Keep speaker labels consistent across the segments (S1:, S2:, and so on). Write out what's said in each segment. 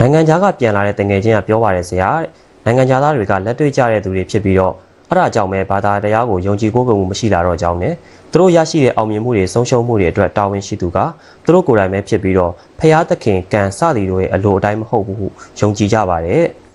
S1: နိုင်ငံခြားကပြန်လာတဲ့တငယ်ချင်းကပြောပါတယ်ဆရာတဲ့နိုင်ငံခြားသားတွေကလက်တွေ့ကြတဲ့သူတွေဖြစ်ပြီးတော့အဲ့ဒါကြောင့်ပဲဘာသာတရားကိုယုံကြည်ကိုးကွယ်မှုမရှိလာတော့ကြောင်းနဲ့သူတို့ရရှိတဲ့အောင်မြင်မှုတွေဆုံးရှုံးမှုတွေအတွက်တာဝန်ရှိသူကသူတို့ကိုယ်တိုင်ပဲဖြစ်ပြီးတော့ဖျားသခင်ကံစသည်တို့ရဲ့အလိုအတိုင်းမဟုတ်ဘူးဟုယုံကြည်ကြပါတယ်တဲ့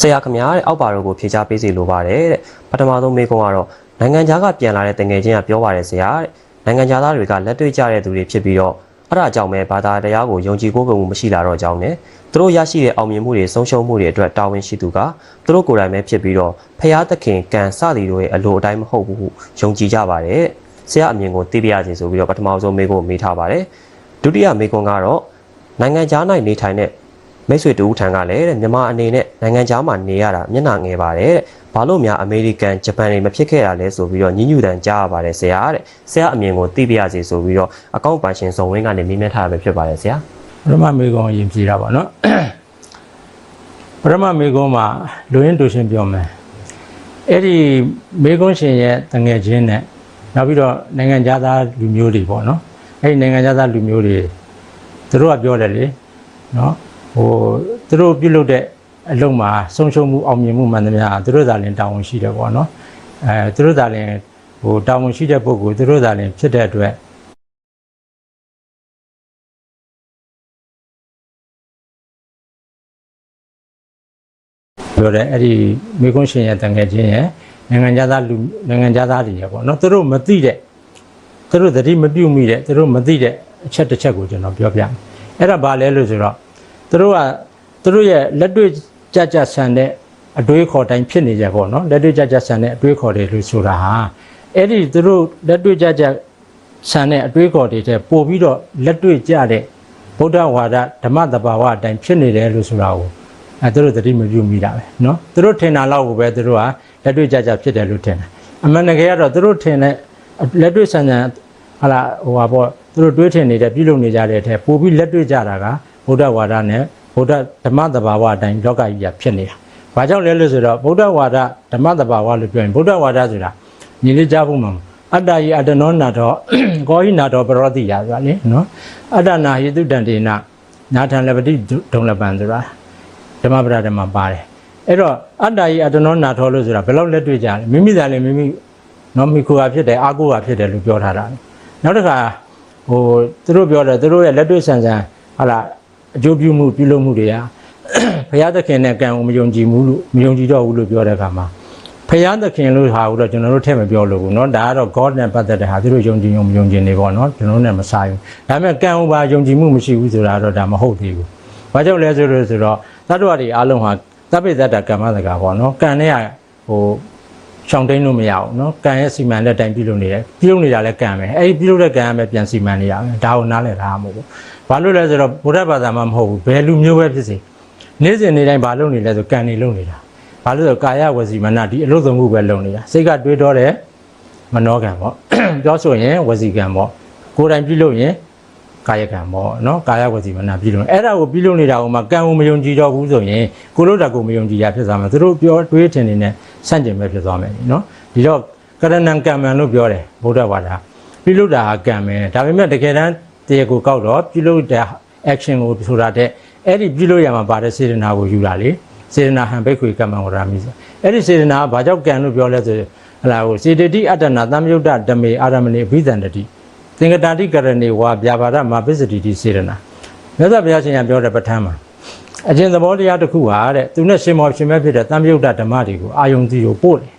S1: ဆရာခမများတဲ့အောက်ပါတော့ကိုဖြေချပေးစီလိုပါတယ်တဲ့ပထမဆုံးမေးခွန်းကတော့ နိုင်ငံခြားကပြန်လာတဲ့တငယ်ချင်းကပြောပါတယ်ဆရာတဲ့နိုင်ငံခြားသားတွေကလက်တွေ့ကြတဲ့သူတွေဖြစ်ပြီးတော့အဲ့ဒါကြောင့်ပဲဘာသာတရားကိုယုံကြည်ကိုးကွယ်မှုမရှိလာတော့ကြောင်းနဲ့သူတို့ရရှိတဲ့အောင်မြင်မှုတွေဆုံးရှုံးမှုတွေအတွက်တာဝန်ရှိသူကသူတို့ကိုယ်တိုင်ပဲဖြစ်ပြီးတော့ဖျားသခင်ကံစသည်တို့ရဲ့အလိုအတိုင်းမဟုတ်ဘူးဟုယုံကြည်ကြပါတယ်တဲ့ဆရာအမြင်ကိုသိပြရစီဆိုပြီးတော့ပထမဆုံးမေးခွန်းမေးထားပါတယ်ဒုတိယမေးခွန်းကတော့နိုင်ငံခြား၌နေထိုင်တဲ့ မိတ်ဆွေတူဦးထံကလည်းတဲ့မြန်မာအနေနဲ့နိုင်ငံခြားမှာနေရတာမျက်နှာငယ်ပါတယ်တဲ့ဘာလို့များအမေရိကန်ဂျပန်တွေမဖြစ်ခဲ့တာလဲဆိုပြီးတော့ညညူတန်ကြားရပါတယ်ဆရာတဲ့ဆရာအမြင်ကိုသိပြရစီဆိုပြီးတော့အကောင့်ပန်ရှင်ဇုံဝင်းကနေမိမထားရပဲဖြစ်ပါတယ်ဆရာ
S2: ပထမမေကုံရင်ဖြေတာပေါ့နော်ပထမမေကုံမှာလူရင်းတူရှင်ပြောမယ်အဲ့ဒီမေကုံရှင်ရဲ့တငယ်ချင်းနဲ့နောက်ပြီးတော့နိုင်ငံသားလူမျိုးတွေပေါ့နော်အဲ့ဒီနိုင်ငံသားလူမျိုးတွေသူတို့ကပြောတယ်လေနော် ဟိုသူတို့ပြုလုပ်တဲ့အလုပ်မှာဆုံးရှုံးမှုအောင်မြင်မှုမှန်သမျှသူတို့သာလင်တာဝန်ရှိတယ်ပေါ့နော်အဲသူတို့သာလင်ဟိုတာဝန်ရှိတဲ့ပုဂ္ဂိုလ်သူတို့သာလင်ဖြစ်တဲ့အတွက်ပြောတယ်အဲ့ဒီမိကွန်းရှင်ရဲ့တငယ်ချင်းရဲ့နိုင်ငံသားလူနိုင်ငံသားတွေရဲ့ပေါ့နော်သူတို့မသိတဲ့သူတို့သတိမပြုမိတဲ့သူတို့မသိတဲ့အချက်တစ်ချက်ကိုကျွန်တော်ပြောပြမယ်အဲ့ဒါဘာလဲလို့ဆိုတော့ သူတို့ကသူတို့ရဲ့လက်တွေ့ကြကြဆန်တဲ့အတွေးခေါ်တိုင်းဖြစ်နေကြပေါ့နော်လက်တွေ့ကြကြဆန်တဲ့အတွေးခေါ်တွေလို့ဆိုတာဟာအဲ့ဒီသူတို့လက်တွေ့ကြကြဆန်တဲ့အတွေးခေါ်တွေတဲ့ပို့ပြီးတော့လက်တွေ့ကြတဲ့ဗုဒ္ဓဝါဒဓမ္မတဘာဝအတိုင်းဖြစ်နေတယ်လို့ဆိုတာကို အဲသူတို့သတိမပြုမိတာပဲเนาะသူတို့ထင်တာလောက်ကိုပဲသူတို့ကလက်တွေ့ကြကြဖြစ်တယ်လို့ထင်တယ်အမှန်တကယ်ကတော့သူတို့ထင်တဲ့လက်တွေ့ဆန်းဆန်းဟာလာဟိုပါပေါ့သူတို့တွေးထင်နေတဲ့ပြုလုပ်နေကြတဲ့အထက်ပို့ပြီးလက်တွေ့ကြတာက ဗုဒ္ဓဝါဒနဲ့ဗုဒ္ဓဓမ္မတဘာဝအတိုင်းလောကကြီးကဖြစ်နေတာဘာကြောင့်လဲလို့ဆိုတော့ဗုဒ္ဓဝါဒဓမ္မတဘာဝလို့ပြောရင်ဗုဒ္ဓဝါဒဆိုတာညီလေးကြားဖို့မှာအတ္တယအတ္တနောနာတော်ကောဟိနာတော်ပရောတိယဆိုတာလေနော်အတ္တနာဟိတုတံတေနနာထံလပတိဒုံလပံဆိုတာဓမ္မပဒဓမ္မပါတယ်အဲ့တော့အတ္တကြီးအတ္တနောနာထောလို့ဆိုတာဘယ်လောက်လက်တွေ့ကြလဲမိမိသာလည်းမိမိနော်မိခိုဟာဖြစ်တယ်အာကိုဟာဖြစ်တယ်လို့ပြောထားတာနောက်တစ်ခါဟိုသူတို့ပြောတယ်သူတို့ရဲ့လက်တွေ့ဆန်ဆန်ဟာလာ အကျိုးပြုမှုပြုလုပ်မှုတွေကဘုရားသခင်နဲ့ကံကိုမယုံကြည်ဘူးလို့မယုံကြည်တော့ဘူးလို့ပြောတဲ့အခါမှာဘုရားသခင်လို့ဟာကိုတော့ကျွန်တော်တို့ထည့်မပြောလို့ဘူးเนาะဒါကတော့ God နဲ့ပတ်သက်တဲ့ဟာသူတို့ယုံကြည်ယုံမယုံကြည်နေပေါ့เนาะကျွန်တော်တို့နဲ့မဆိုင်ဘူးဒါပေမဲ့ကံဥပါယုံကြည်မှုမရှိဘူးဆိုတာတော့ဒါမဟုတ်သေးဘူးဘာကြောင့်လဲဆိုလို့ဆိုတော့သတ္တဝါတွေအားလုံးဟာသဗ္ဗေတ္တကမ္မတကာပေါ့နော်ကံနဲ့ကဟိုရှောင်တိန်လို့မရဘူးနော်ကံရဲ့စီမံတဲ့အတိုင်းပြုလုပ်နေတယ်ပြုလုပ်နေတာလည်းကံပဲအဲ့ဒီပြုလုပ်တဲ့ကံကပဲပြန်စီမံနေရမယ်ဒါကိုနားလည်ထားမှာမဟုတ် ဘူးဘာလို့လဲဆိုတော့ဘုရားဘာသာမှမဟုတ်ဘူးဘယ်လူမျိုးပဲဖြစ်စေနေ့စဉ်နေ့တိုင်းဘာလုပ်နေလဲဆိုကံနေလုပ်နေတာဘာလို့လဲဆိုကာယဝစီမနဒီအလုပ်သုံးခုပဲလုပ်နေတာစိတ်ကတွေးတော့တယ်မနောကံပေါ့ပြောဆိုရင်ဝစီကံပေါ့ကိုယ်တိုင်ပြုလုပ်ရင်ကာယကံပေါ့နော်ကာယဝစီမနာပြုလို့အဲ့ဒါကိုပြုလုပ်နေတာဟိုမှာကံကိုမယုံကြည်တော့ဘူးဆိုရင်ကိုလို့တာကိုမယုံကြည်ရဖြစ်သွားမှာသူတို့ပြောတွေးထင်နေနဲ့ဆန့်ကျင်ပဲဖြစ်သွားမယ်နော်ဒီတော့ကရဏံကံမံလို့ပြောတယ်ဗုဒ္ဓဘာသာပြုလုပ်တာကံပဲဒါပေမဲ့တကယ်တမ်း တရားကိုကောက်တော့ပြုလုပ်တဲ့ action ကိုဆိုတာတဲ့အဲ့ဒီပြုလုပ်ရမှာပါတဲ့စေတနာကိုယူတာလေစေတနာဟံဘိက္ခွေကမ္မံဝရမိဆိုအဲ့ဒီစေတနာကဘာကြောင့်ကံလို့ပြောလဲဆိုဟလာကိုစေတတိအတ္တနာသံယုတ်တဓမေအာရမဏိအဘိဓန္တတိသင်္ကတာတိကရဏေဝါဗျာပါဒမပစ္စတိတိစေရနာမြတ်စွာဘုရားရှင်ကပြောတဲ့ပဋ္ဌာန်းမှာအကျင့်သဘောတရားတစ်ခုဟာတဲ့သူနဲ့ရှင်မောရှင်မဲ့ဖြစ်တဲ့တံမြုတ်တဓမ္မတွေကိုအာယုံစီကိုပို့တယ်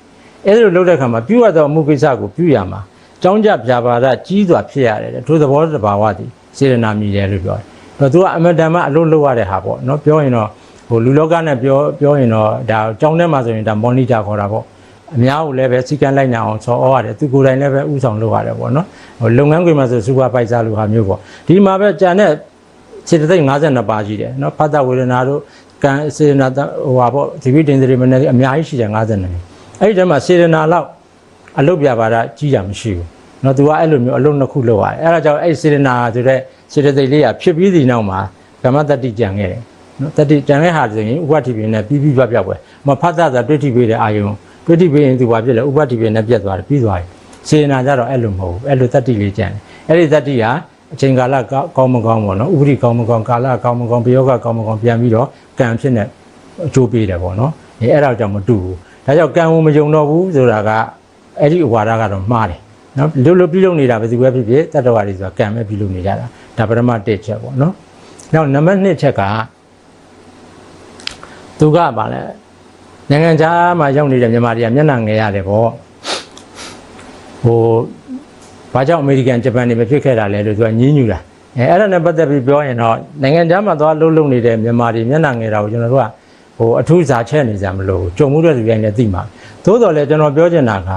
S2: အဲဒီလိုလုပ်တဲ့အခါမှာပြုရသောအမှုကိစ္စကိုပြုရမှာ ကြောင်းကြဗျာပါဒကြီးစွာဖြစ်ရတယ်တဲ့ထိုသဘောတဘာဝသည်စေရနာမြည်တယ်လို့ပြောတယ်တော့သူကအမတန်မှအလုပ်လုပ်ရတဲ့ဟာပေါ့နော်ပြောရင်တော့ဟိုလူလောကနဲ့ပြောပြောရင်တော့ဒါကြောင်းထဲမှာဆိုရင်ဒါမော်နီတာခေါ်တာပေါ့အများကိုလည်းပဲစီကံလိုက်နိုင်အောင်ဆောဩရတယ်သူကိုယ်တိုင်လည်းပဲဥဆောင်လုပ်ရတယ်ပေါ့နော်ဟိုလုပ်ငန်းခွင်မှာဆိုစူပါပိုက်ဆာလိုဟာမျိုးပေါ့ဒီမှာပဲကြံတဲ့စေတသိက်52ပါးရှိတယ်နော်ဖတ်တဝေဒနာတို့ကံစေတနာဟိုဟာပေါ့ဒီပိတင်စရိမနေအများကြီးရှိတယ်52နေအဲ့ဒီတည်းမှာစေတနာလောက်အလုတ်ပြပါတာကြီးတာမရှိဘူး နော်သူကအဲ့လိုမျိုးအလုတ်နှစ်ခုလုပ်ရတယ်အဲ့ဒါကြောင့်အဲ့စေတနာဆိုတဲ့စေတသိက်လေးကဖြစ်ပြီးဒီနောက်မှာကမ္မတတ္တိကြံခဲ့တယ်နော်တတ္တိကြံခဲ့ဟာဆိုရင်ဥပ္ပတိပိနဲ့ပြီးပြီးပြပြပွဲမဖတ်တာဆိုတွေ့ထိပေးတဲ့အာယုံပဋိပရင်သူဘာဖြစ်လဲဥပတိပနဲ့ပြတ်သွားတယ်ပြီးသွားတယ်စေနာကြတော့အဲ့လိုမဟုတ်ဘူးအဲ့လိုတတ္တိလေးကြံတယ်အဲ့ဒီတတ္တိဟာအချိန်ကာလကောင်းမကောင်းပေါ့နော်ဥပတိကောင်းမကောင်းကာလကောင်းမကောင်းပယောဂကောင်းမကောင်းပြန်ပြီးတော့ကံဖြစ်နေအကျိုးပေးတယ်ပေါ့နော်အဲအဲ့ဒါကြောင့်မတူဘူးဒါကြောင့်ကံကိုမယုံတော့ဘူးဆိုတာကအဲ့ဒီအဝါဒကတော့မှားတယ် နော်လွတ်လွတ်ပြုလုပ်နေတာပဲဒီပဲဖြစ်ဖြစ်တတ္တဝါတွေဆိုတာကံပဲပြုလုပ်နေကြတာဒါပရမတစ်ချက်ပေါ့နော်နောက်နံပါတ်2ချက်ကသူကဗာလဲနိုင်ငံခြားမှာရောက်နေတဲ့မြန်မာတွေကမျက်နှာငယ်ရတယ်ပေါ့ဟိုဘာကြောင့်အမေရိကန်ဂျပန်တွေမဖြစ်ခဲ့တာလဲလို့သူကညင်းညူတာအဲအဲ့ဒါနဲ့ပတ်သက်ပြီးပြောရင်တော့နိုင်ငံခြားမှာသွားလှုပ်လှုပ်နေတဲ့မြန်မာတွေမျက်နှာငယ်တာကိုကျွန်တော်တို့ကဟိုအထူးစာချက်နေကြမလို့ကြုံမှုတဲ့သူတိုင်းလည်းသိမှာသို့တော်လည်းကျွန်တော်ပြောချင်တာက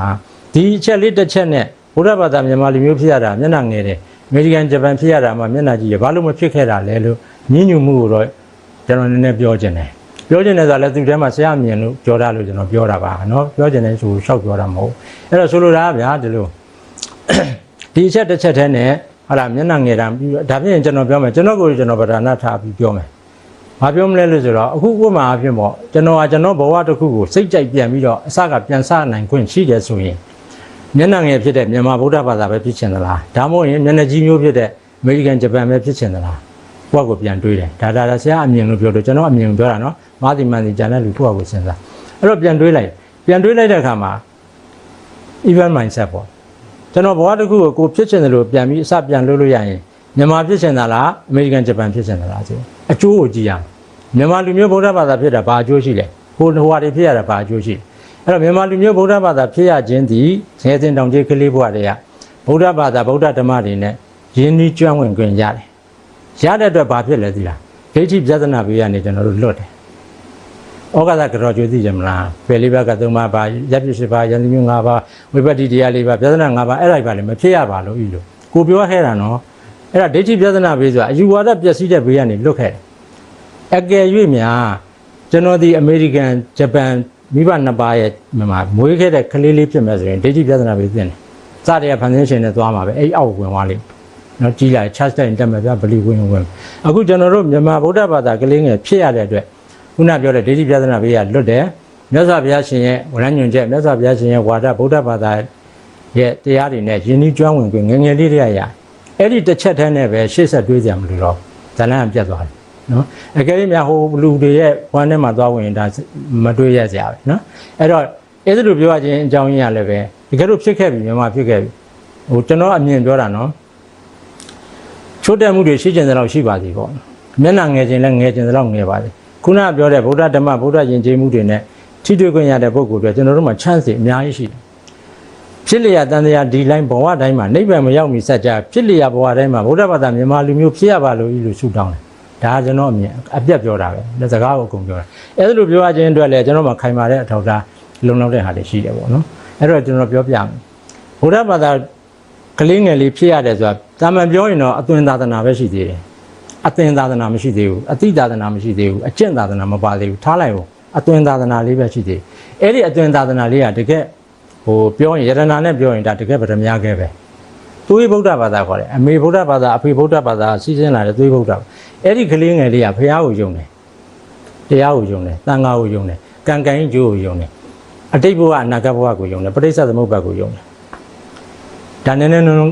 S2: ဒီအချက်လေးတစ်ချက်နဲ့ ဘုရားဘာသာမြန်မာလူမျိုးဖြစ်ရတာမျက်နှာငယ်တယ်အမေရိကန်ဂျပန်ဖြစ်ရတာမှမျက်နှာကြီးရဘာလို့မဖြစ်ခဲ့တာလဲလို့ညင်းညူမှုကိုတော့ကျွန်တော်နည်းနည်းပြောချင်တယ်ပြောချင်တယ်ဆိုတာလည်းသူထဲမှာဆရာမြင်လို့ပြောတာလို့ကျွန်တော်ပြောတာပါเนาะပြောချင်တယ်ဆိုရှောက်ပြောတာမဟုတ်အဲ့တော့ဆိုလိုတာကဗျာဒီလို ဒီအချက်တစ်ချက်တည်းနဲ့ဟာလာမျက်နှာငယ်တာပြီးတော့ဒါပြင်ကျွန်တော်ပြောမယ်ကျွန်တော်ကိုယ်ကျွန်တော်ဗဒါနထားပြီးပြောမယ်။ဘာပြောမလဲလို့ဆိုတော့အခုဥပမာအဖြစ်ပေါ့ကျွန်တော်ကကျွန်တော်ဘဝတစ်ခုကိုစိတ်ကြိုက်ပြန်ပြီးတော့အစကပြန်စနိုင်ခွင့်ရှိတယ်ဆိုရင် မျက်နှာငယ်ဖြစ်တဲ့မြန်မာဗုဒ္ဓဘာသာပဲဖြစ်ချင်သလားဒါမှမဟုတ်ရင်မျက်နှာကြီးမျိုးဖြစ်တဲ့အမေရိကန်ဂျပန်ပဲဖြစ်ချင်သလားကိုယ့်ကိုပြန်တွေးတယ်ဒါဒါဒါဆရာအမြင်လို့ပြောလို့ကျွန်တော်အမြင်ကိုပြောတာနော်မာသီမန်စီဂျန်တဲ့လူကိုယ့်ကိုစဉ်းစားအဲ့တော့ပြန်တွေးလိုက်ပြန်တွေးလိုက်တဲ့အခါမှာ event mindset ပေါ့ကျွန်တော်ဘဝတစ်ခုကိုကိုဖြစ်ချင်တယ်လို့ပြန်ပြီးအစပြန်လုပ်လို့ရရင်မြန်မာဖြစ်ချင်တာလားအမေရိကန်ဂျပန်ဖြစ်ချင်တာလားဆိုအကျိုးကိုကြည့်ရမယ်မြန်မာလူမျိုးဗုဒ္ဓဘာသာဖြစ်တာဘာအကျိုးရှိလဲဟိုဟိုဟာတွေဖြစ်ရတာဘာအကျိုးရှိ အဲ့တော့မြန်မာလူမျိုးဗုဒ္ဓဘာသာဖြစ်ရခြင်းဒီငယ်စဉ်တောင်ကြီးကလေးဘဝတွေကဗုဒ္ဓဘာသာဗုဒ္ဓဓမ္မတွေနဲ့ယဉ်ဤကျွမ်းဝင်ခွင့်ရတယ်ရတဲ့အတွက်ဘာဖြစ်လဲသီလားဒိဋ္ဌိပြဿနာပေးရနေကျွန်တော်တို့လွတ်တယ်ဩဃာတကြောကျွေးသိကြမလားဖယ်လေးဘက်ကသုံးပါးပါရပ်ပြစ်ရှိပါယန္တိမျိုး၅ပါးဝိပတ္တိတရား၄ပါးပြဿနာ၅ပါးအဲ့ဒါပါလေမဖြစ်ရပါလို့ဤလို့ကိုပြောခဲ့တာနော်အဲ့ဒါဒိဋ္ဌိပြဿနာပေးဆိုတာအယူဝါဒပျက်စီးတဲ့ဘေးကနေလွတ်ခဲ့တယ်အကယ်၍များကျွန်တော်ဒီအမေရိကန်ဂျပန် မိဘနှစ်ပါးရဲ့မှာမွေးခဲ့တဲ့ကလေးလေးဖြစ်မဲ့ဆိုရင်ဒိဋ္ဌိပြဿနာပေးသင့်တယ်စတဲ့ဖန်ဆင်းရှင်နဲ့သွားမှာပဲအဲ့အောက်ဝင်သွားလိမ့်နော်ကြီးလာ charge တိုင်းတက်မှာပြဗလီဝင်ဝင်အခုကျွန်တော်တို့မြန်မာဗုဒ္ဓဘာသာကလေးငယ်ဖြစ်ရတဲ့အတွက်ခုနပြောတဲ့ဒိဋ္ဌိပြဿနာဘေးကလွတ်တယ်မြတ်စွာဘုရားရှင်ရဲ့ဝရညွန်ချက်မြတ်စွာဘုရားရှင်ရဲ့ဝါဒဗုဒ္ဓဘာသာရဲ့တရားတွေနဲ့ယဉ်ဤကျွမ်းဝင်ခွင့်ငယ်ငယ်လေးတည်းရရအဲ့ဒီတစ်ချက်တည်းနဲ့ပဲရှေ့ဆက်တွေးကြမလို့တော့ဇလန်းကပြတ်သွားတယ် နော်အကယ်၍များဟိုလူတွေရဲ့ဝမ်းထဲမှာသွားဝင်ဒါမတွေးရကြပဲနော်အဲ့တော့အဲ့ဒါလိုပြောရခြင်းအကြောင်းရင်းရလည်းပဲတကယ်လို့ဖြစ်ခဲ့ပြီမြန်မာဖြစ်ခဲ့ပြီဟိုကျွန်တော်အမြင်ပြောတာနော်ချိုးတက်မှုတွေရှိကျင်တဲ့လောက်ရှိပါသေးပေါ့မျက်နှာငယ်ခြင်းလည်းငယ်ခြင်းတဲ့လောက်ငယ်ပါသေးခုနပြောတဲ့ဗုဒ္ဓဓမ္မဗုဒ္ဓယဉ်ကျေးမှုတွေနဲ့ထိတွေ့ခွင့်ရတဲ့ပုဂ္ဂိုလ်တွေကျွန်တော်တို့မှာ chance တွေအများကြီးရှိတယ်ဖြစ်လျာတန်တရားဒီ line ဘဝတိုင်းမှာနိဗ္ဗာန်မရောက်မီစัจ जा ဖြစ်လျာဘဝတိုင်းမှာဗုဒ္ဓဘာသာမြန်မာလူမျိုးဖြစ်ရပါလို့ဤလိုရှုတောင်းတယ် ဒါကကျွန်တော်အမြင်အပြတ်ပြောတာပဲလက်စကားကိုအကုန်ပြောတာအဲဒါလိုပြောရခြင်းအတွက်လည်းကျွန်တော်မှခိုင်မာတဲ့အထောက်အထားလုံလောက်တဲ့ဟာတွေရှိတယ်ပေါ့နော်အဲ့တော့ကျွန်တော်ပြောပြမယ်ဗုဒ္ဓဘာသာကလေးငယ်လေးဖြစ်ရတယ်ဆိုတာတာမန်ပြောရင်တော့အသွင်သာသနာပဲရှိသေးတယ်အသင်သာသနာမရှိသေးဘူးအတိသာသနာမရှိသေးဘူးအကျင့်သာသနာမပါသေးဘူးထားလိုက်ဘူးအသွင်သာသနာလေးပဲရှိသေးတယ်အဲ့ဒီအသွင်သာသနာလေးကတကယ်ဟိုပြောရင်ယရနာနဲ့ပြောရင်ဒါတကယ်ဗရမ ्या ခဲ့ပဲသွေးဗုဒ္ဓဘာသာခေါ်တယ်အမေဗုဒ္ဓဘာသာအဖေဗုဒ္ဓဘာသာစီစဉ်လာတဲ့သွေးဗုဒ္ဓ အဲ့ဒီကလေးငယ်လေးကဖះကိုယုံတယ်တရားကိုယုံတယ်တန်ခါကိုယုံတယ်ကံကံကြီးကျိုးကိုယုံတယ်အတိတ်ဘဝအနာဂတ်ဘဝကိုယုံတယ်ပဋိစ္စသမုပ္ပါကိုယုံတယ်ဒါနည်းနည်းနုံနုံ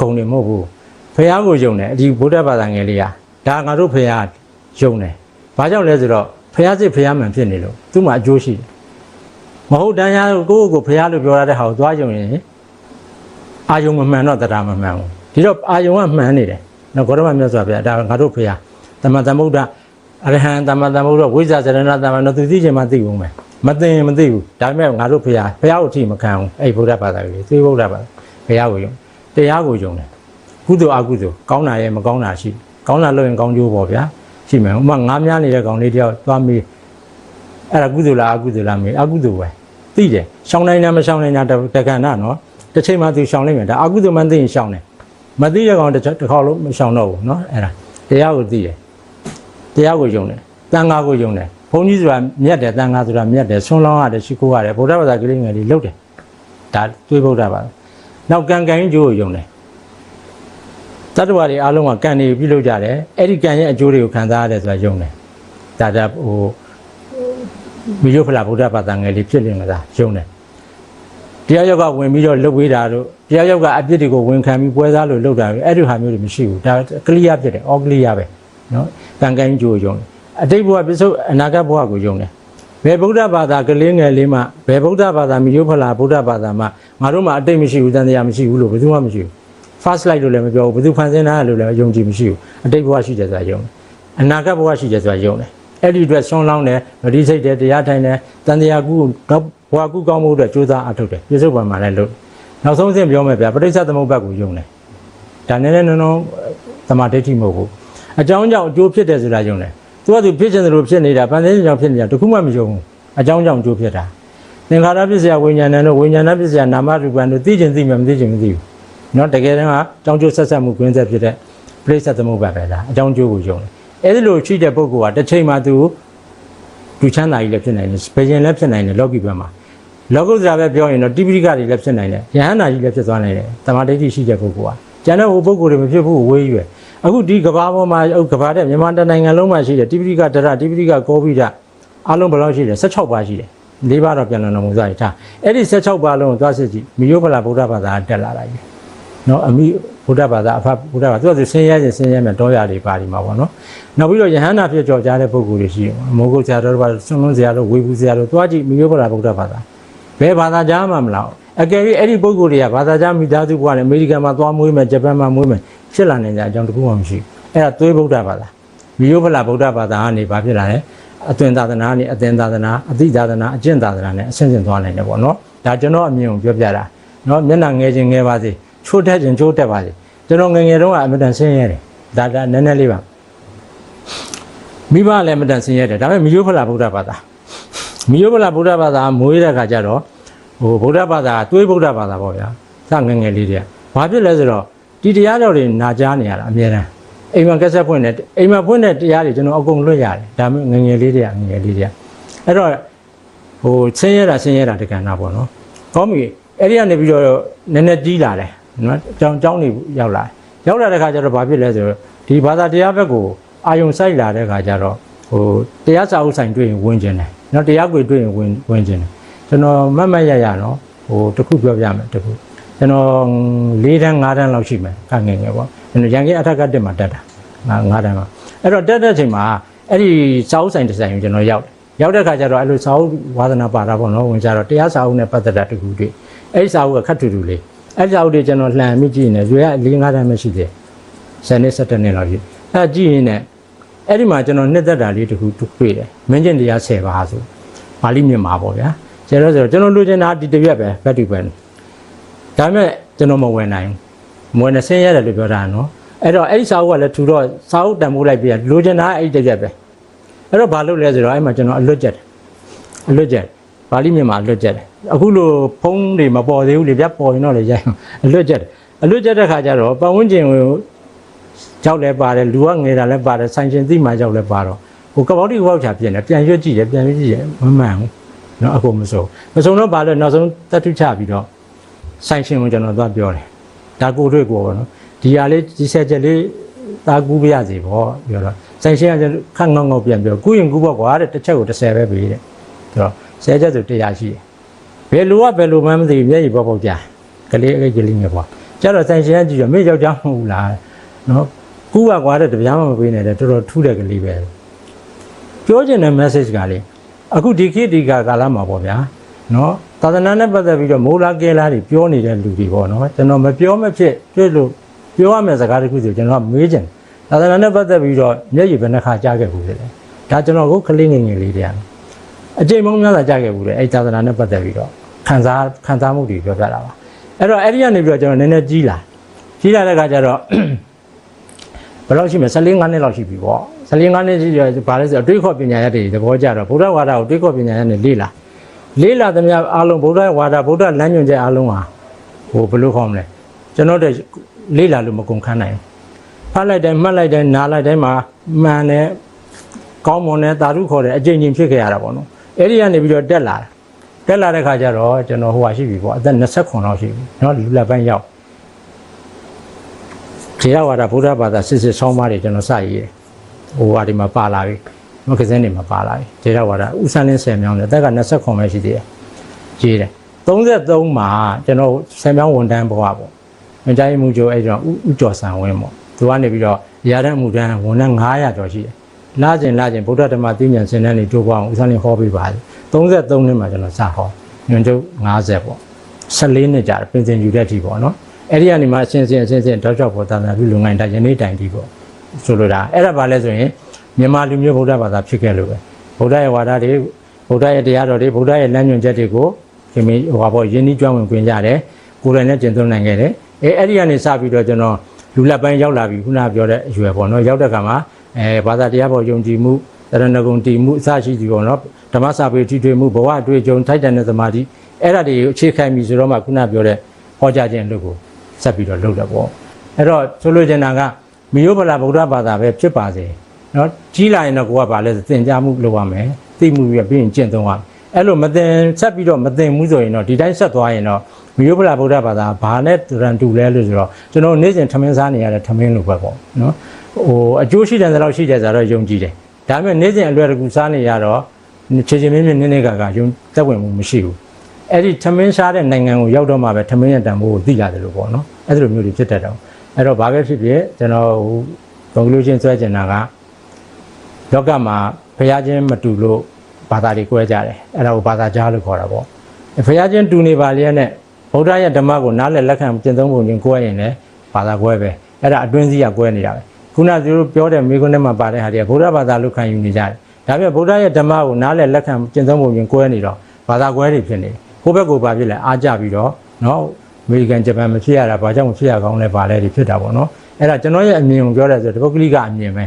S2: ဂုံနေမဟုတ်ဘူးဖះကိုယုံတယ်ဒီဗုဒ္ဓဘာသာငယ်လေးကဒါငါတို့ဖះယုံတယ်။ဘာကြောင့်လဲဆိုတော့ဖះစစ်ဖះမှန်ဖြစ်နေလို့သူ့မှာအကျိုးရှိတယ်။မဟုတ်တန်းရကိုယ့်ကိုယ်ဖះလို့ပြောရတဲ့ဟာကိုသွားယုံရင်အာယုံမမှန်တော့တရားမမှန်ဘူး။ဒီတော့အာယုံကမှန်နေတယ်။ နော်ဂေါရမမြတ်စွာဘုရားဒါငါတို့ဖះသမ္မာသမ္ဗုဒ္ဓအရဟံသမ္မာသမ္ဗုဒ္ဓဝိဇ္ဇာစရဏသမ္မာနော်သူသိချင်မှသိဘူးမယ်။မသိရင်မသိဘူး။ဒါပေမဲ့ငါတို့ဖះဖះကိုအထိမခံဘူး။အဲ့ဗုဒ္ဓဘာသာကြီးသိဗုဒ္ဓဘာသာဖះကိုယုံတရားကိုယုံတယ်။ကုသိုလ်အကုသိုလ်ကောင်းတာရဲ့မကောင်းတာရှိတယ်ကောင်းလာလို့ရင်ကောင်းကျိုးပေါ့ဗျာရှိမယ်ဥမာငားများနေတဲ့ကောင်လေးတယောက်သွားမေးအဲ့ဒါကုသိုလ်လားအကုသိုလ်လားမေးအကုသိုလ်ပဲသိတယ်ရှောင်းနိုင်လားမရှောင်းနိုင်လားတက္ကနာနော်တစ်ချိန်မှသူရှောင်းလိုက်မယ်ဒါအကုသိုလ်မှသိရင်ရှောင်းတယ် မသိတဲ့ကောင်တစ်ခါလုံးမရှောင်းတော့ဘူးနော်အဲ့ဒါတရားကိုသိတယ်တရားကိုယုံတယ်တန်ခါကိုယုံတယ်ဘုန်းကြီးဆိုတာမြတ်တယ်တန်ခါဆိုတာမြတ်တယ်ဆွန်းလောင်းရတယ်ရှိခိုးရတယ်ဗုဒ္ဓဘာသာကလေးငယ်လေးလုပ်တယ်ဒါတွေးဗုဒ္ဓဘာသာနောက်ကံကံကျိုးကိုယုံတယ်တတ္တဝါတွေအားလုံးကကံတွေပြုလုပ်ကြတယ်အဲ့ဒီကံရဲ့အကျိုးတွေကိုခံစားရတယ်ဆိုတာယုံတယ်ဒါဒါဟိုမီယိုဖလာဗုဒ္ဓဘာသာငယ်လေးဖြစ်လင်လာယုံတယ် တရားရောက်ကဝင်ပြီးတော့လှုပ်ဝေးတာတို့တရားရောက်ကအပြစ်တွေကိုဝန်ခံပြီးပွဲစားလို့လှုပ်တာပဲအဲ့ဒီဟာမျိုးတွေမရှိဘူးဒါကလီးယားဖြစ်တယ်အော်ကလီးယားပဲနော်ကံကံကြိုးယုံတယ်အတိတ်ဘဝပြစ္ဆုတ်အနာဂတ်ဘဝကိုယုံတယ်ဘယ်ဗုဒ္ဓဘာသာကလေးငယ်လေးမှဘယ်ဗုဒ္ဓဘာသာမီယိုဖလာဗုဒ္ဓဘာသာမှငါတို့မှအတိတ်မရှိဘူးတန်တရားမရှိဘူးလို့ဘယ်သူမှမရှိဘူး first light လို့လည်းမပြောဘူးဘယ်သူဖန်ဆင်းတာလို့လည်းယုံကြည်မရှိဘူးအတိတ်ဘဝရှိတယ်ဆိုတာယုံတယ်အနာဂတ်ဘဝရှိတယ်ဆိုတာယုံတယ် အဲ့ဒီအတွက်ဆွန်းလောင်းတယ်ဗတိစိတ်တယ်တရားထိုင်တယ်တန်တရားကူတော့ဘဝကူကောင်းမှုအတွက်ကြိုးစားအထုတ်တယ်ပြစ္ဆုတ်ပံမှာလည်းလို့နောက်ဆုံးအဆင့်ပြောမယ်ဗျာပဋိစ္စသမုပ္ပါဒ်ကိုယုံတယ်ဒါနဲ့လည်းနုံနုံသမာဓိဋ္ဌိမဟုတ်ဘူးအကြောင်းကြောင့်အကျိုးဖြစ်တယ်ဆိုတာယုံတယ်သူကသူဖြစ်ချင်တယ်လို့ဖြစ်နေတာပန်ဆင်းကြောင့်ဖြစ်နေတာတခုမှမယုံဘူးအကြောင်းကြောင့်အကျိုးဖြစ်တာသင်္ခါရပစ္စယဝိညာဏတို့ဝိညာဏပစ္စယနာမရူပံတို့သိချင်သိမှမသိချင်မသိဘူးနော်တကယ်တမ်းကအကြောင်းကျိုးဆက်ဆက်မှုကွင်းဆက်ဖြစ်တဲ့ပြိဿသမုပ္ပါပဲလားအကြောင်းကျိုးကိုယုံတယ် အဲ့ဒီလိုရှိတဲ့ပုဂ္ဂိုလ်ကတစ်ချိန်မှာသူလူချမ်းသာကြီးလည်းဖြစ်နိုင်တယ်ဗေရှင်လည်းဖြစ်နိုင်တယ်လောကီဘက်မှာလောကုတ္တရာပဲပြောရင်တော့တိပိဋကတွေလည်းဖြစ်နိုင်တယ်ယဟန္တာကြီးလည်းဖြစ်သွားနိုင်တယ်တမာဒိဋ္ဌိရှိတဲ့ပုဂ္ဂိုလ်ကကျန်တဲ့ဟိုပုဂ္ဂိုလ်တွေမဖြစ်ဘူးဝေးရွယ်အခုဒီကဘာပေါ်မှာကဘာတဲ့မြန်မာတိုင်းနိုင်ငံလုံးမှာရှိတဲ့တိပိဋကဒရတိပိဋကကောပိဒအလုံးဘယ်လောက်ရှိတယ်16ပါးရှိတယ်၄ပါးတော့ပြန်လည်တော်မူသွားပြီထားအဲ့ဒီ16ပါးလုံးကိုသွားစစ်ကြည့်မိယောဖလာဗုဒ္ဓဘာသာတက်လာတာကြီး နော်အမိဘုရားဘာသာအဖဘုရားဘာသူကသူဆင်းရဲခြင်းဆင်းရဲမယ်တောရတွေပါဒီမှာပေါ့နော်နောက်ပြီးတော့ယဟန္တာဖြစ်ကြော်ကြားတဲ့ပုဂ္ဂိုလ်တွေရှိတယ်မောဂုတ်ဆရာတော်တို့ဘာဆွန်းလုံးဆရာတို့ဝေဘူးဆရာတို့တွားကြည့်မိယောဘုရားဗုဒ္ဓဘာသာဘယ်ဘာသာကြားမှမလားအကယ်၍အဲ့ဒီပုဂ္ဂိုလ်တွေကဘာသာကြားမိသားစုဘဝနဲ့အမေရိကန်မှာသွားမွေးမယ်ဂျပန်မှာမွေးမယ်ဖြစ်လာနိုင်ကြအကြောင်းတခုမှမရှိဘူးအဲ့ဒါသွေးဗုဒ္ဓဘာသာမိယောဘုရားဗုဒ္ဓဘာသာကနေဘာဖြစ်လာလဲအသွင်သာသနာနဲ့အသင်သာသနာအသိသာသနာအကျင့်သာသနာနဲ့အဆင့်ဆင့်သွားနိုင်တယ်ပေါ့နော်ဒါကျွန်တော်အမြင်ကိုပြောပြတာနော်မျက်နှာငယ်ချင်းငယ်ပါစေ ချိုးတက်ခြင်းချိုးတက်ပါစေကျွန်တော်ငယ်ငယ်တုန်းကအမတန်ဆင်းရဲတယ်ဒါဒါနည်းနည်းလေးပါမိဘလည်းအမတန်ဆင်းရဲတယ်ဒါပေမဲ့မိယိုဖလာဗုဒ္ဓဘာသာမိယိုဖလာဗုဒ္ဓဘာသာမွေးတဲ့ခါကျတော့ဟိုဗုဒ္ဓဘာသာတွေးဗုဒ္ဓဘာသာပေါ့ဗျာစငယ်ငယ်လေးတွေကဘာဖြစ်လဲဆိုတော့ဒီတရားတော်တွေနာကြားနေရတာအများတန်းအိမ်မှာကက်ဆက်ဖွင့်တယ်အိမ်မှာဖွင့်တဲ့တရားတွေကျွန်တော်အကုန်လွတ်ရတယ်ဒါပေမဲ့ငယ်ငယ်လေးတွေကငယ်ငယ်လေးတွေကအဲ့တော့ဟိုဆင်းရဲတာဆင်းရဲတာတက္ကနာပေါ့နော်ကောင်းပြီအဲ့ဒီကနေပြီးတော့နည်းနည်းကြီးလာတယ် နော်ကြောင်းကြောင်းနေရောက်လာရောက်လာတဲ့ခါကျတော့ဘာဖြစ်လဲဆိုတော့ဒီဘာသာတရားဘက်ကိုအာယုံစိုက်လာတဲ့ခါကျတော့ဟိုတရားစာအုပ်ဆိုင်တွေ့ရင်ဝင်ကျင်တယ်နော်တရားကိုတွေ့ရင်ဝင်ဝင်ကျင်တယ်ကျွန်တော်မတ်မတ်ရရနော်ဟိုတစ်ခုပြောပြမယ်တစ်ခုကျွန်တော်၄တန်း၅တန်းလောက်ရှိမယ်ကငယ်ငယ်ပေါ့ကျွန်တော်ရန်ကင်းအထက်ကတက်မှာတက်တာငါ၅တန်းမှာအဲ့တော့တက်တဲ့အချိန်မှာအဲ့ဒီစာအုပ်ဆိုင်တစ်ဆိုင်ကိုကျွန်တော်ရောက်တယ်ရောက်တဲ့ခါကျတော့အဲ့လိုစာအုပ်ဝါသနာပါတာပေါ့နော်ဝင်ကြတော့တရားစာအုပ်နဲ့ပတ်သက်တာတစ်ခုတွေ့အဲ့ဒီစာအုပ်ကခတ်ထူထူလေး အဲ့ကြောက်တွေကျွန်တော်လှန်မိကြည့်နေရွေက၄၅တန်းမရှိသေးဇန်နဲ့၁၇နှစ်လောက်ရှိအဲ့ကြည့်ရင်လည်းအဲ့ဒီမှာကျွန်တော်နှစ်သက်တာလေးတစ်ခုတွေ့တယ်မင်းကျင်တရား10ပါးဆိုပါဠိမြန်မာပေါ့ဗျာကျတော့ဆိုတော့ကျွန်တော်လူချင်တာဒီတစ်ရက်ပဲဘတ်တူပဲဒါပေမဲ့ကျွန်တော်မဝင်နိုင်ဘူးမဝင်နဲ့ဆင်းရဲတယ်လို့ပြောတာနော်အဲ့တော့အဲ့ဒီစာအုပ်ကလည်းထူတော့စာအုပ်တန်ဖိုးလိုက်ပြီးလူချင်တာအဲ့ဒီတစ်ရက်ပဲအဲ့တော့ဘာလုပ်လဲဆိုတော့အဲ့မှာကျွန်တော်အလွတ်ကျက်တယ်အလွတ်ကျက်တယ်ပါဠိမြန်မာအလွတ်ကျက်တယ် အခုလိုဖုံးတွေမပေါ်သေးဘူးလေဗျပေါ်ရင်တော့လေရိုက်အောင်အလွတ်ကျက်တယ်အလွတ်ကျက်တဲ့ခါကျတော့ပတ်ဝန်းကျင်ကိုကြောက်လဲပါတယ်လူကငယ်တာလဲပါတယ်ဆိုင်ရှင်သိမှကြောက်လဲပါတော့ဟိုကပောက်တိကပောက်ချပြင်တယ်ပြန်ရွတ်ကြည့်တယ်ပြန်ရွတ်ကြည့်တယ်မမှန်ဘူးเนาะအခုမစိုးမစိုးတော့ပါလဲနောက်ဆုံးတတ်ထုချပြီးတော့ဆိုင်ရှင်ကိုကျွန်တော်သွားပြောတယ်ဒါကိုတွေ့ကိုပေါ့နော်ဒီဟာလေးဒီဆက်ချက်လေးသာကူးပြရစီပေါ့ပြောတော့ဆိုင်ရှင်ကခန့်ငေါငေါပြန်ပြောကူးရင်ကူးပေါ့ကွာတဲ့တစ်ချက်ကို30ပဲပေးတဲ့ဆိုတော့ဆဲချက်ဆိုတရားရှိတယ် ဘယ်လိုကဘယ်လိုမှမသိဘူးမျက်ရည်ပေါက်ပေါက်ကြာကလေးအကိတ်ကလေးငယ်ပေါ့ကျတော့ဆိုင်ရှင်ကကြည့်ရမေ့ယောက်ျားမဟုတ်ဘူးလားနော်ကူးပါကွာတဲ့တပြားမှမပေးနဲ့တဲ့တော်တော်ထူးတဲ့ကလေးပဲပြောချင်တဲ့ message ကလေအခုဒီခေတ်ဒီကာကာလမှာပေါ့ဗျာနော်သာသနာနဲ့ပတ်သက်ပြီးတော့မိုးလာကဲလာတွေပြောနေတဲ့လူတွေပေါ့နော်ကျွန်တော်မပြောမဖြစ်တွေ့လို့ပြောရမယ့်စကားတစ်ခုဆိုကျွန်တော်ကမေးချင်သာသနာနဲ့ပတ်သက်ပြီးတော့မျက်ရည်ဘယ်နှခါကြားခဲ့ဘူးလဲဒါကျွန်တော်ကိုကလေးငယ်ငယ်လေးတရား အကျိန်မုံများစွာကြခဲ့ဘူးလေအဲ့သာသနာနဲ့ပတ်သက်ပြီးတော့ခံစားခံစားမှုတွေပြောပြတာပါအဲ့တော့အဲ့ဒီကနေပြီးတော့ကျွန်တော်နည်းနည်းကြီးလာကြီးလာတဲ့အခါကျတော့ဘယ်လောက်ရှိမလဲ14 5နှစ်လောက်ရှိပြီပေါ့14 5နှစ်ရှိရဘာလဲဆိုတော့တွေးခေါ်ပညာရတဲ့သဘောကြတော့ဗုဒ္ဓဝါဒကိုတွေးခေါ်ပညာရနဲ့လေးလာလေးလာသမျှအားလုံးဗုဒ္ဓဝါဒဗုဒ္ဓလမ်းညွှန်ချက်အားလုံးဟာဟိုဘယ်လိုခေါ်မလဲကျွန်တော်တို့လေးလာလို့မကုန်ခန်းနိုင်ဘူးဖတ်လိုက်တိုင်းမှတ်လိုက်တိုင်းနားလိုက်တိုင်းမှာမှန်တယ်ကောင်းမွန်တယ်တာရုခေါ်တယ်အကျဉ်းချင်းဖြစ်ခဲ့ရတာပေါ့နော် အဲ့ဒီကနေပြီးတော့တက်လာတယ်တက်လာတဲ့ခါကျတော့ကျွန်တော်ဟိုဟာရှိပြီပေါ့အသက်29လောက်ရှိပြီเนาะလူလက်ပိုင်းရောက်ထေရဝါဒဗုဒ္ဓဘာသာစစ်စစ်ဆောင်းပါးတွေကျွန်တော်စရေးတယ်ဟိုဟာဒီမှာပါလာပြီ မဂဇင်းတွေမှာပါလာပြီဒေတာဝါဒဥဆန်းလင်း10မြောင်းတယ်အသက်က29ပဲရှိသေးတယ်ရေးတယ်33မှာကျွန်တော်10မြောင်းဝန်တန်းဘဝပေါ့မကြိုက်မှုကြိုအဲ့တော့ဥကျော်ဆန်ဝင်းပေါ့သူကနေပြီးတော့ရာထမှုတန်းဝန်တန်း900ကျော်ရှိတယ် လာကျင်လာကျင်ဗုဒ္ဓဓမ္မသိဉာဏ်စင်တန်းတွေတိုးပွားအောင်ဥဆန်းလင်းဟောပေးပါတယ်33နှစ်မှာကျွန်တော်စဟောညွန်ချုပ်50ပေါ့14နှစ်ကြာတယ်ပြင်ဆင်ယူတဲ့အထိပေါ့နော်အဲ့ဒီကနေမှအချင်းချင်းအချင်းချင်းတောက်ချောက်ပေါ်တာတာပြုလုံငိုင်းတာယနေ့တိုင်ဒီပေါ့ဆိုလိုတာအဲ့ဒါပါလဲဆိုရင်မြန်မာလူမျိုးဗုဒ္ဓဘာသာဖြစ်ခဲ့လို့ပဲဗုဒ္ဓရဲ့ဝါဒတွေဗုဒ္ဓရဲ့တရားတော်တွေဗုဒ္ဓရဲ့လမ်းညွှန်ချက်တွေကိုခင်မင်းဟိုပါပေါ့ယဉ်ဤကျွမ်းဝင်ခွင့်ရတယ်ကိုယ်တိုင်နဲ့ကျင့်သုံးနိုင်ခဲ့တယ်အဲအဲ့ဒီကနေစပြီးတော့ကျွန်တော်လူလက်ပိုင်းရောက်လာပြီခုနပြောတဲ့အရွယ်ပေါ့နော်ရောက်တဲ့ခါမှာ အဲဘာသာတရားပေါ်ယုံကြည်မှုတရဏဂုံတည်မှုအစရှိသည်ပေါ့နော်ဓမ္မစာပေထိတွေ့မှုဘဝအတွေ့အကြုံထိုက်တန်တဲ့သမာဓိအဲ့ဒါတွေကိုအခြေခံပြီးဆိုတော့မှခုနပြောတဲ့ဟောကြားခြင်းလုပ်ကိုဆက်ပြီးတော့လုပ်တယ်ပေါ့အဲ့တော့ဆိုလိုချင်တာကမိယောဗလာဗုဒ္ဓဘာသာပဲဖြစ်ပါစေနော်ကြီးလာရင်တော့ကိုကဘာလဲဆိုသင်ကြားမှုလုပ်ရမယ်သိမှုပြီးပြီးရင်ကျင့်သုံးရမယ်အဲ့လိုမသင်ဆက်ပြီးတော့မသင်မှုဆိုရင်တော့ဒီတိုင်းဆက်သွားရင်တော့ မိယောဗလာဗုဒ္ဓဘာသာဘာနဲ့တရန်တူလဲလို့ဆိုတော့ကျွန်တော်နေ့စဉ်ထမင်းစားနေရတဲ့ထမင်းလိုပဲပေါ့နော်ဟိုအကျိုးရှိတယ်ဆိုတော့ရှိတယ်ဆိုတော့ယုံကြည်တယ်ဒါပေမဲ့နေ့စဉ်အလွယ်တကူစားနေရတော့ချေချင်မင်းမင်းနည်းနည်းကကယုံသက်ဝင်မှုမရှိဘူးအဲ့ဒီထမင်းရှားတဲ့နိုင်ငံကိုရောက်တော့မှပဲထမင်းရဲ့တန်ဖိုးကိုသိရတယ်လို့ပေါ့နော်အဲ့ဒီလိုမျိုးတွေဖြစ်တတ်တော့အဲ့တော့ဘာပဲဖြစ်ဖြစ်ကျွန်တော်ဟို conclusion ဆွဲချင်တာကလောကမှာဘုရားချင်းမတူလို့ဘာသာတွေကွဲကြတယ်အဲ့ဒါကိုဘာသာကြားလို့ခေါ်တာပေါ့ဘုရားချင်းတူနေပါလျက်နဲ့ ဗုဒ္ဓရဲ့ဓမ္မကိုနားလည်လက်ခံကျင့်သုံးပုံချင်းကိုယ်ရင်လည်းဘာသာကွဲပဲအဲ့ဒါအတွင်းစီးရကွဲနေတာပဲခုနသူတို့ပြောတဲ့မိကုန်းထဲမှာပါတဲ့ဟာတွေကဗုဒ္ဓဘာသာလို့ခံယူနေကြတယ်ဒါပြဗုဒ္ဓရဲ့ဓမ္မကိုနားလည်လက်ခံကျင့်သုံးပုံချင်းကွဲနေတော့ဘာသာကွဲတွေဖြစ်နေကိုယ့်ဘက်ကိုဘာဖြစ်လဲအားကြပြီးတော့နော်အမေရိကန်ဂျပန်မဖြစ်ရတာဘာကြောင့်မဖြစ်ရကောင်းလဲဘာလဲတွေဖြစ်တာပေါ့နော်အဲ့ဒါကျွန်တော်ရဲ့အမြင်ကိုပြောတယ်ဆိုတပုတ်ကလေးကအမြင်ပဲ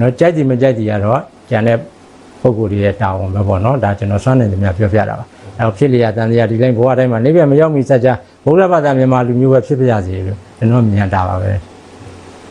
S2: နော်ကြိုက်တယ်မကြိုက်တယ်ရတော့ကျန်တဲ့ပုံကိုယ်တွေရဲ့တာဝန်ပဲပေါ့နော်ဒါကျွန်တော်စွမ်းနေသမျှပြောပြတာပါ အဲ့တော့ဖြစ်လျာတန်တရားဒီတိုင်းဘဝတိုင်းမှာနေပြမရောက်မီစัจ जा ဘုရားဘာသာမြန်မာလူမျိုးပဲဖြစ်ပြရစီလို့ကျွန်တော်မြင်တာပါပဲ